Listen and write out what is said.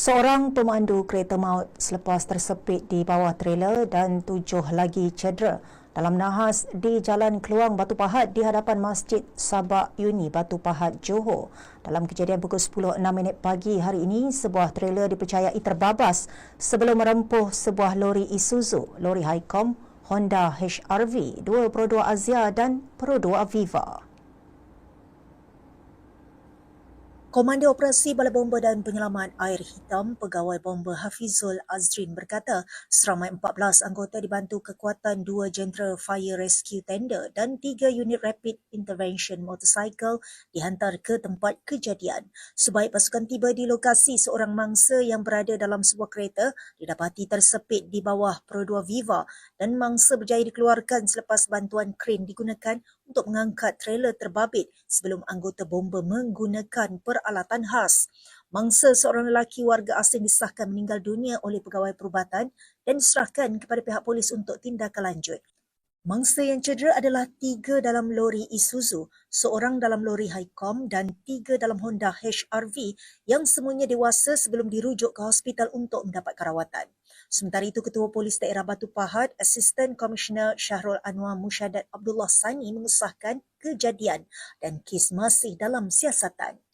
Seorang pemandu kereta maut selepas tersepit di bawah trailer dan tujuh lagi cedera dalam nahas di Jalan Keluang Batu Pahat di hadapan Masjid Sabak Uni Batu Pahat Johor. Dalam kejadian pukul 10.06 pagi hari ini, sebuah trailer dipercayai terbabas sebelum merempuh sebuah lori Isuzu, lori Highcom, Honda HRV, 2.2 Azia dan Pro 2 Aviva. Komander Operasi Balai Bomba dan Penyelamat Air Hitam Pegawai Bomba Hafizul Azrin berkata seramai 14 anggota dibantu kekuatan dua jentera Fire Rescue Tender dan tiga unit Rapid Intervention Motorcycle dihantar ke tempat kejadian. Sebaik pasukan tiba di lokasi, seorang mangsa yang berada dalam sebuah kereta didapati tersepit di bawah Pro 2 Viva dan mangsa berjaya dikeluarkan selepas bantuan kren digunakan untuk mengangkat trailer terbabit sebelum anggota bomba menggunakan peralatan khas. Mangsa seorang lelaki warga asing disahkan meninggal dunia oleh pegawai perubatan dan diserahkan kepada pihak polis untuk tindakan lanjut. Mangsa yang cedera adalah tiga dalam lori Isuzu, seorang dalam lori Highcom dan tiga dalam Honda HRV yang semuanya dewasa sebelum dirujuk ke hospital untuk mendapat rawatan. Sementara itu, Ketua Polis Daerah Batu Pahat, Asisten Komisioner Syahrul Anwar Musyadat Abdullah Sani mengesahkan kejadian dan kes masih dalam siasatan.